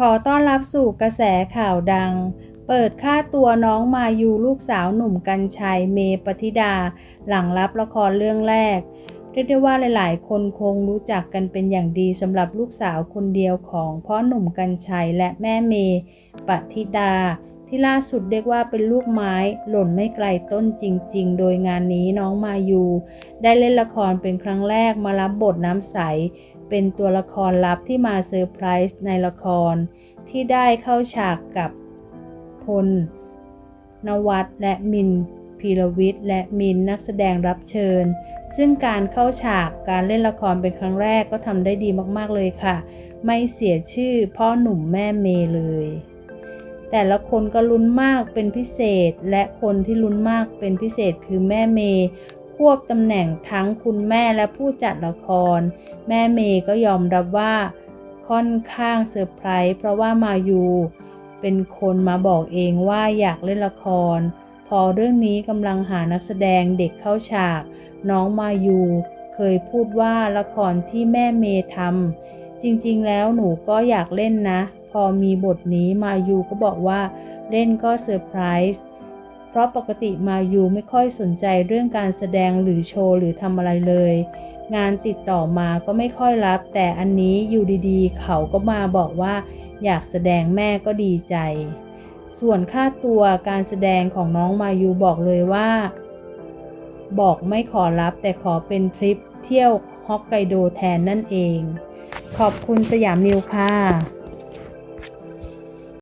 ขอต้อนรับสู่กระแสข่าวดัง เปิดค่าตัวน้องมายูลูกสาวหนุ่มกัญชัยเมปฏิดา หลังรับละครเรื่องแรก เรียกได้ว่าหลาย ๆ คนคงรู้จักกันเป็นอย่างดีสำหรับลูกสาวคนเดียวของพ่อหนุ่มกัญชัยและแม่เมปฏิดา ที่ล่าสุดเรียกว่าเป็นลูกไม้หล่นไม่ไกลต้นจริง ๆ โดยงานนี้น้องมายู ได้เล่นละครเป็นครั้งแรกมารับบทน้ำใส เป็นตัวละครลับที่มาเซอร์ไพรส์ในละคร ที่ได้เข้าฉากกับพล นวัตและมินพีรวิทย์และมินนักแสดงรับเชิญ ซึ่งการเข้าฉากการเล่นละครเป็นครั้งแรกก็ทำได้ดีมากๆเลยค่ะ ไม่เสียชื่อพ่อหนุ่มแม่เมย์เลย แต่ละคนก็ลุ้นมากเป็นพิเศษ และคนที่ลุ้นมากเป็นพิเศษคือแม่เมย์ควบตำแหน่งทั้งคุณแม่และผู้จัดละคร แม่เมย์ก็ยอมรับว่าค่อนข้างเซอร์ไพรส์เพราะว่ามายูเป็นคนมาบอกเองว่าอยากเล่นละคร พอเรื่องนี้กำลังหานักแสดงเด็กเข้าฉาก น้องมายูเคยพูดว่าละครที่แม่เมย์ทำจริงๆแล้วหนูก็อยากเล่นนะ อมีบทนี้มายูก็บอกว่าเล่นก็เซอร์ไพรส์เพราะปกติมายูไม่ค่อยสนใจเรื่องการแสดงหรือโชว์หรือทำอะไรเลย งานติดต่อมาก็ไม่ค่อยรับ แต่อันนี้อยู่ดีๆ เขาก็มาบอกว่า อยากแสดงแม่ก็ดีใจ ส่วนค่าตัวการแสดงของน้องมายูบอกเลยว่า บอกไม่ขอรับแต่ขอเป็นทริปเที่ยวฮอกไกโดแทนนั่นเอง ขอบคุณสยามนิวค่ะ